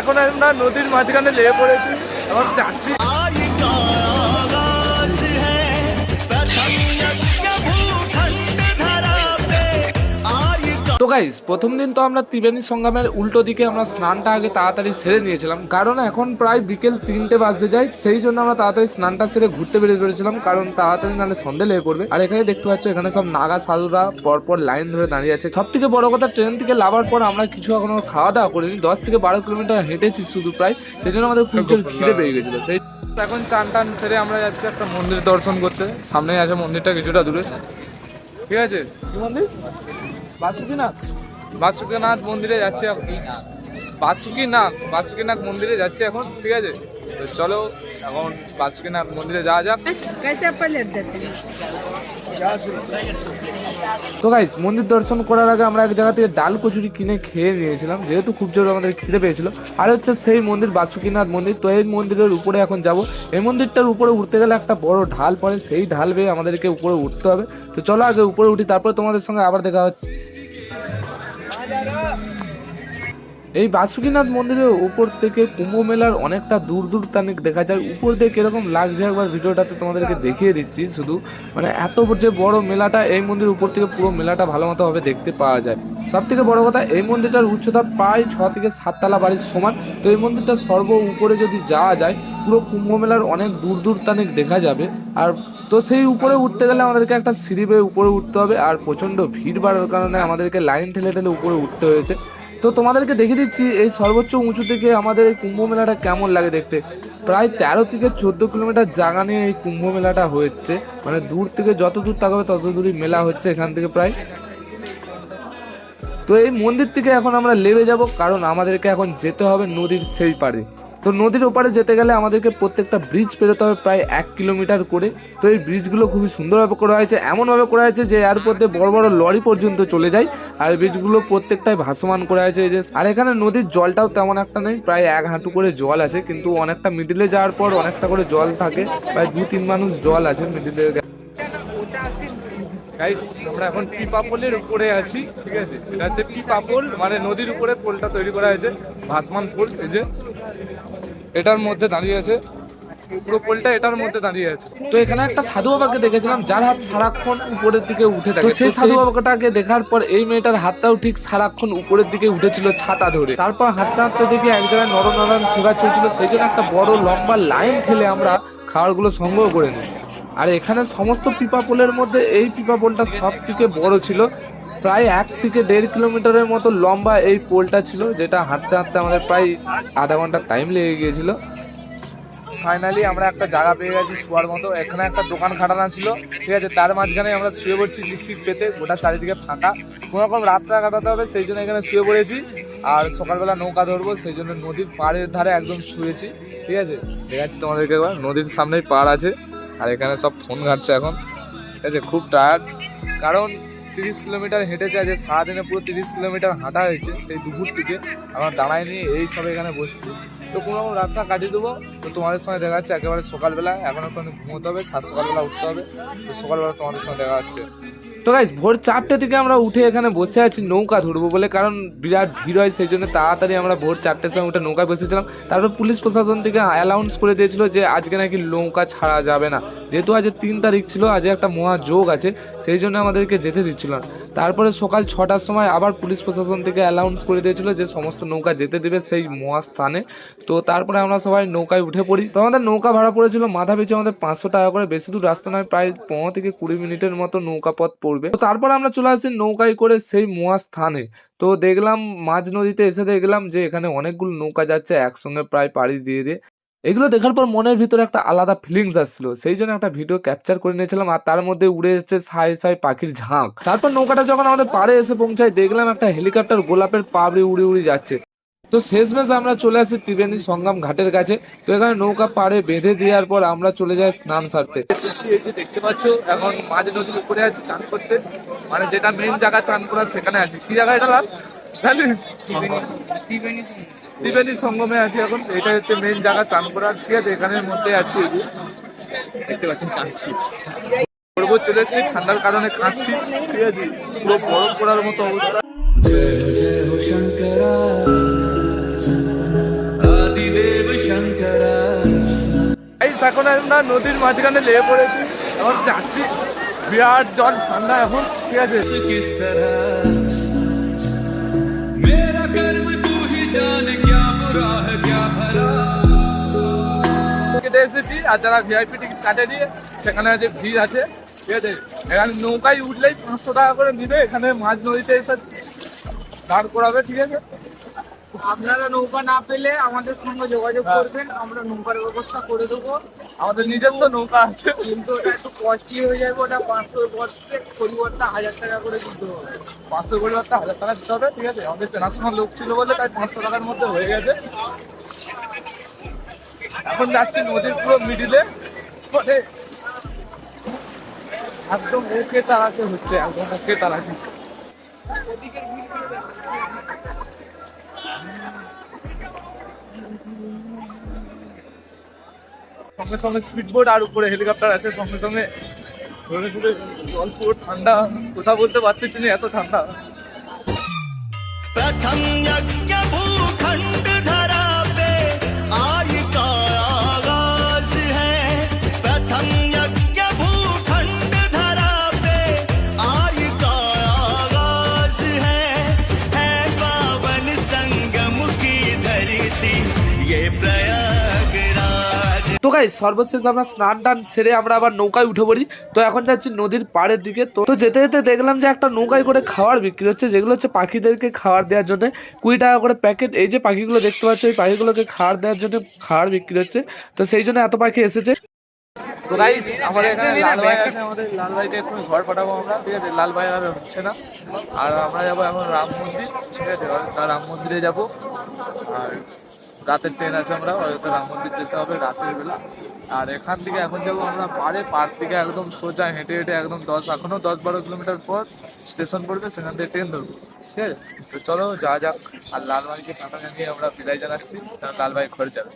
এখন আমরা নদীর মাঝখানে লেগে পড়েছি এখন যাচ্ছি। তো গাইস প্রথম দিন তো আমরা ত্রিবেণী সঙ্গমের উল্টো দিকে আমরা স্নানটা আগে তাড়াতাড়ি সেরে নিয়েছিলাম। কারণ এখন প্রায় বিকেল তিনটে বাজতে যায়, সেই জন্য আমরা তাড়াতাড়ি স্নানটা সেরে ঘুরতে বেরিয়ে পড়েছিলাম, কারণ তাড়াতাড়ি নাহলে সন্ধে লেগে পড়বে। আর এখানে দেখতে পাচ্ছ, এখানে সব নাগা সাধুরা পরপর লাইন ধরে দাঁড়িয়ে আছে। সব থেকে বড় কথা, ট্রেন থেকে লাভার পর আমরা কিছু এখনও খাওয়া দাওয়া করিনি। দশ থেকে বারো কিলোমিটার হেঁটেছি শুধু প্রায়, সেই জন্য আমাদের খুব জোর খিদে পেয়ে গেছিল। সেই এখন চান টান সেরে আমরা যাচ্ছি একটা মন্দির দর্শন করতে। সামনেই আছে মন্দিরটা কিছুটা দূরে। ঠিক আছে? মন্দির? বাসুকিনাথ? বাসুকিনাথ মন্দিরে যাচ্ছে এখন। বাসুকিনাথ বাসুকিনাথ মন্দিরে যাচ্ছি এখন ঠিক আছে? তো চলো এখন বাসুকিনাথ মন্দিরে যাওয়া যাক। তো গাইস মন্দির দর্শন করার আগে আমরা এক জায়গা থেকে ডাল কচুরি কিনে খেয়ে নিয়েছিলাম। যেহেতু খুব জোর আমাদের খিদে পেয়েছিল। আর হচ্ছে সেই মন্দির বাসুকিনাথ মন্দির তো এই মন্দিরের উপরে এখন যাব। এই মন্দিরটার উপরে উঠতে গেলে একটা বড় ঢাল পড়ে সেই ঢাল বেয়ে আমাদেরকে উপরে উঠতে হবে। তো চলো আগে উপরে উঠি তারপরে তোমাদের সঙ্গে আবার দেখা হচ্ছে। এই বাসুকিনাথ মন্দিরের উপর থেকে কুম্ভ মেলার অনেকটা দূর দূর তানিক দেখা যায়। উপর দিয়ে কীরকম লাগছে একবার ভিডিওটাতে তোমাদেরকে দেখিয়ে দিচ্ছি। শুধু মানে এত যে বড় মেলাটা, এই মন্দির উপর থেকে পুরো মেলাটা ভালো মতোভাবে দেখতে পাওয়া যায়। সব থেকে বড় কথা, এই মন্দিরটার উচ্চতা প্রায় ছ থেকে সাততলা বাড়ির সমান। তো এই মন্দিরটা সর্ব উপরে যদি যাওয়া যায়, পুরো কুম্ভ মেলার অনেক দূর দূর তানিক দেখা যাবে। আর তো সেই উপরে উঠতে গেলে আমাদেরকে একটা সিঁড়ি বেয়ে উপরে উঠতে হবে আর প্রচণ্ড ভিড় বাড়ার কারণে আমাদেরকে লাইন ঠেলে ঠেলে উপরে উঠতে হয়েছে। তো তোমাদেরকে দেখে দিচ্ছি, এই সর্বোচ্চ উঁচু থেকে আমাদের এই কুম্ভ মেলাটা কেমন লাগে দেখতে? প্রায় তেরো থেকে চোদ্দ কিলোমিটার জায়গা নিয়ে এই কুম্ভ মেলাটা হচ্ছে মানে দূর থেকে যত দূর তাকাবে তত দূরই মেলা হচ্ছে এখান থেকে প্রায়। তো এই মন্দির থেকে এখন আমরা লেবে যাব, কারণ আমাদেরকে এখন যেতে হবে নদীর সেই পাড়ে। তো নদীর ওপারে যেতে গেলে আমাদেরকে প্রত্যেকটা ব্রিজ পেরোতে হবে প্রায় এক কিলোমিটার করে। তো এই ব্রিজগুলো খুবই সুন্দরভাবে করা হয়েছে, এমনভাবে করা হয়েছে যে এর মধ্যে বড় বড় লরি পর্যন্ত চলে যায়। আর এই ব্রিজগুলো প্রত্যেকটাই ভাসমান করা হয়েছে এই যে, আর এখানে নদীর জলটাও তেমন একটা নেই, প্রায় এক হাঁটু করে জল আছে। কিন্তু অনেকটা মিডিলে যাওয়ার পর অনেকটা করে জল থাকে, প্রায় দু তিন মানুষ জল আছে মিডিলে গাইস আমরা এখন পিপাপলের উপরে আছি ঠিক আছে? এটা হচ্ছে পিপাপল মানে নদীর উপরে পোলটা তৈরি করা হয়েছে ভাসমান পোল এই যে। এটার মধ্যে দাঁড়িয়ে আছে পুরো পোলটা এটার মধ্যে দাঁড়িয়ে আছে। তো এখানে একটা সাধু বাবাকে দেখেছিলাম যার হাত সারাক্ষণ উপরের দিকে উঠে থাকে। সেই সাধু বাবাটাকে দেখার পর এই মেয়েটার হাতটাও ঠিক সারাক্ষণ উপরের দিকে উঠেছিল ছাতা ধরে। তারপর হাঁটতে হাঁটতে দেখি এক জায়গায় নরনারায়ণ সেবা চলছিল সেই জন্য একটা বড় লম্বা লাইন ঠেলে আমরা খাবারগুলো সংগ্রহ করে নিই। আর এখানে সমস্ত পিপা পোলের মধ্যে এই পিপা পোলটা সব থেকে বড় ছিল। প্রায় এক থেকে দেড় কিলোমিটারের মতো লম্বা এই পোলটা ছিল, যেটা হাঁটতে হাঁটতে আমাদের প্রায় আধা ঘণ্টা টাইম লেগে গিয়েছিল। ফাইনালি আমরা একটা জায়গা পেয়ে গেছি শোয়ার মতো। এখানে একটা দোকান খাটানো ছিল। ঠিক আছে, তার মাঝখানে আমরা শুয়ে পড়ছি চিকফিক পেতে। গোটা চারিদিকে ফাঁকা। কোনো রকম রাতটা কাটাতে হবে, সেই জন্য এখানে শুয়ে পড়েছি। আর সকালবেলা নৌকা ধরবো, সেই জন্য নদীর পাড়ের ধারে একদম শুয়েছি। ঠিক আছে, দেখাচ্ছি তোমাদেরকে একবার। নদীর সামনেই পাড় আছে। আর এখানে সব ফোন ঘাটছে এখন। ঠিক আছে, খুব টায়ার্ড কারণ তিরিশ কিলোমিটার হেঁটেছে আজ সারাদিনে পুরো তিরিশ কিলোমিটার হাঁটা হয়েছে সেই দুপুর থেকে। আমরা নিয়ে এই সব এখানে বসছি। তো কোনো রকম রাতটা কাটিয়ে দেবো। তো তোমাদের সঙ্গে দেখা যাচ্ছে একেবারে সকালবেলা এখন এখন ঘুমোতে হবে, সাত সকালবেলা উঠতে হবে। তো সকালবেলা তোমাদের সঙ্গে দেখা হচ্ছে। তো গাইজ ভোর চারটে থেকে আমরা উঠে এখানে বসে আছি, নৌকা ধরবো বলে। কারণ বিরাট ভিড় হয়, সেই জন্য তাড়াতাড়ি আমরা ভোর চারটের সময় উঠে নৌকায় বসেছিলাম। তারপর পুলিশ প্রশাসন থেকে অ্যালাউন্স করে দিয়েছিল যে, আজকে নাকি নৌকা ছাড়া যাবে না। যেহেতু আজ তিন তারিখ ছিল আজ একটা মহাযোগ আছে, সেই জন্য আমাদেরকে যেতে দিচ্ছিল না। তারপরে সকাল ছটার সময় আবার পুলিশ প্রশাসন থেকে অ্যালাউন্স করে দিয়েছিল যে, সমস্ত নৌকা যেতে দেবে সেই মহাস্থানে। তো তারপরে আমরা সবাই নৌকায় উঠে পড়ি। তো আমাদের নৌকা ভাড়া পড়েছিল, মাথা পিছু আমাদের পাঁচশো টাকা করে। বেশি দূর রাস্তা নয়, প্রায় পনেরো থেকে কুড়ি মিনিটের মতো নৌকা পথ পড়বে। তো তারপর আমরা চলে আসি নৌকায় করে সেই মোয়া স্থানে। তো দেখলাম মাঝ নদীতে এসে দেখলাম যে এখানে অনেকগুলো নৌকা যাচ্ছে একসঙ্গে প্রায় পাড়ি দিয়ে দিয়ে। এগুলো দেখার পর মনের ভিতরে একটা আলাদা ফিলিংস আসছিল। সেই জন্য একটা ভিডিও ক্যাপচার করে নিয়েছিলাম আর তার মধ্যে উড়ে এসেছে সাই সাই পাখির ঝাঁক। তারপর নৌকাটা যখন আমাদের পাড়ে এসে পৌঁছায়, দেখলাম একটা হেলিকপ্টার গোলাপের পাবড়ি উড়ে উড়ে যাচ্ছে। তো শেষমেশ আমরা চলে আসি ত্রিবেণী সঙ্গম ঘাটের কাছে। তো এখানে নৌকা পাড়ে বেঁধে দেওয়ার পর আমরা চলে যাই স্নান সারতে। এই যে দেখতে পাচ্ছ এখন মাঝ নদীর উপরে আছি চান করতে। মানে যেটা মেন জায়গা চান করার সেখানে আছি। কি জায়গা এটা লাভ ত্রিবেণী সঙ্গমে। আছি এখন। এটা হচ্ছে মেন জায়গা চান করার। ঠিক আছে এখানের মধ্যে আছি এই যে। দেখতে পাচ্ছেন পর্বত চলে এসেছি ঠান্ডার কারণে কাঁদছি। ঠিক আছে পুরো বরফ পড়ার মতো অবস্থা। এখন আমরা নদীর মাঝখানে লেগে পড়েছি। এখন যাচ্ছি। বিরাট জল ঠান্ডা এখন। ঠিক আছে। এসেছি আর যারা ভিআইপি টিকিট কাটে দিয়ে সেখানে যে ভিড় আছে ঠিক আছে? এখানে নৌকায় উঠলেই পাঁচশো টাকা করে নিবে। এখানে মাছ নদীতে এসে দাঁড় করাবে ঠিক আছে? আপনারা নৌকা না পেলে আমাদের সঙ্গে যোগাযোগ হ্যাঁ। করবেন আমরা নৌকার ব্যবস্থা করে দেবো। আমাদের নিজস্ব নৌকা আছে। কিন্তু ওটা একটু কস্টলি হয়ে যাবে ওটা পাঁচশোর পরিবর্তে পরিবর্তে হাজার টাকা করে দিতে হবে। পাঁচশো পরিবর্তে হাজার টাকা দিতে হবে ঠিক আছে? আমাদের চেনাশোনা লোক ছিল বলে তাই পাঁচশো টাকার মধ্যে হয়ে গেছে। এখন যাচ্ছি নদীর পুরো মিডিলে মানে একদম ওকে তারাতে হচ্ছে একদম ওকে তারাতে। সঙ্গে সঙ্গে স্পিডবোট আর উপরে হেলিকপ্টার আছে, সঙ্গে সঙ্গে ঘুরে ঘুরে জল পুরো ঠান্ডা, কোথাও বলতে পারতেছি না, এত ঠান্ডা। প্রথম গাই সর্বশেষ আমরা স্নান টান সেরে আমরা আবার নৌকায় উঠে পড়ি। তো এখন যাচ্ছি নদীর পাড়ের দিকে। তো যেতে যেতে দেখলাম যে একটা নৌকায় করে খাওয়ার বিক্রি হচ্ছে যেগুলো হচ্ছে পাখিদেরকে খাওয়ার দেওয়ার জন্য। কুড়ি টাকা করে প্যাকেট এই যে পাখিগুলো দেখতে পাচ্ছ এই পাখিগুলোকে খাওয়ার দেওয়ার জন্য খাওয়ার বিক্রি হচ্ছে। তো সেই জন্য এত পাখি এসেছে। তো আমাদের ঘর পাঠাবো আমরা আর হচ্ছে না। আর আমরা যাব এখন রাম মন্দির ঠিক আছে? রাম মন্দিরে যাব। আর রাতের ট্রেন আছে আমরা, হয়তো রাম মন্দির যেতে হবে রাতের বেলা। আর এখান থেকে এখন যাব আমরা পাড়ে পাড় থেকে একদম সোজা হেঁটে হেঁটে একদম দশ, এখনও দশ বারো কিলোমিটার পর স্টেশন পড়বে সেখান থেকে ট্রেন ধরবো। ঠিক আছে? তো চলো, যা যাক। আর লাল ভাইকে টাটা জানিয়ে আমরা বিদায় জানাচ্ছি। কারণ লাল ভাই ঘরে যাবে।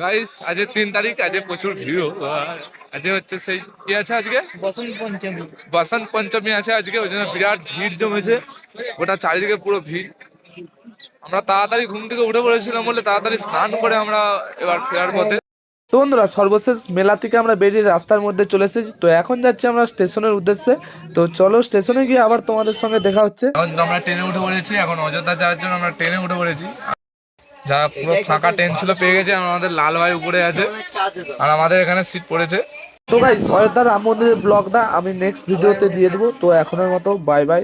গাইস আজ তিন তারিখ, আজ প্রচুর ভিড়। আর আজ হচ্ছে সেই কি আছে আজকে? বসন্ত পঞ্চমী। বসন্ত পঞ্চমী আছে আজকে ওই জন্য বিরাট ভিড় জমেছে। ওটা চারিদিকে পুরো ভিড়। আমরা তাড়াতাড়ি ঘুম থেকে উঠে পড়েছিলাম বলে তাড়াতাড়ি স্নান করে আমরা এবার ফেরার পথে। তো বন্ধুরা সর্বশেষ মেলা থেকে আমরা বেরিয়ে রাস্তার মধ্যে চলে এসেছি। তো এখন যাচ্ছি আমরা স্টেশনের উদ্দেশ্যে। তো চলো স্টেশনে গিয়ে আবার তোমাদের সঙ্গে দেখা হচ্ছে। এখন আমরা ট্রেনে উঠে পড়েছি এখন অযোধ্যা যাওয়ার জন্য আমরা ট্রেনে উঠে পড়েছি। যা পুরো ফাঁকা টেন ছিল পেয়ে গেছে, আমাদের লাল ভাই উপরে আছে, আর আমাদের এখানে সিট পড়েছে। তো ভাই অযোধ্যা রাম মন্দিরের ব্লগটা আমি নেক্সট ভিডিওতে দিয়ে দেবো, তো এখনের মতো বাই বাই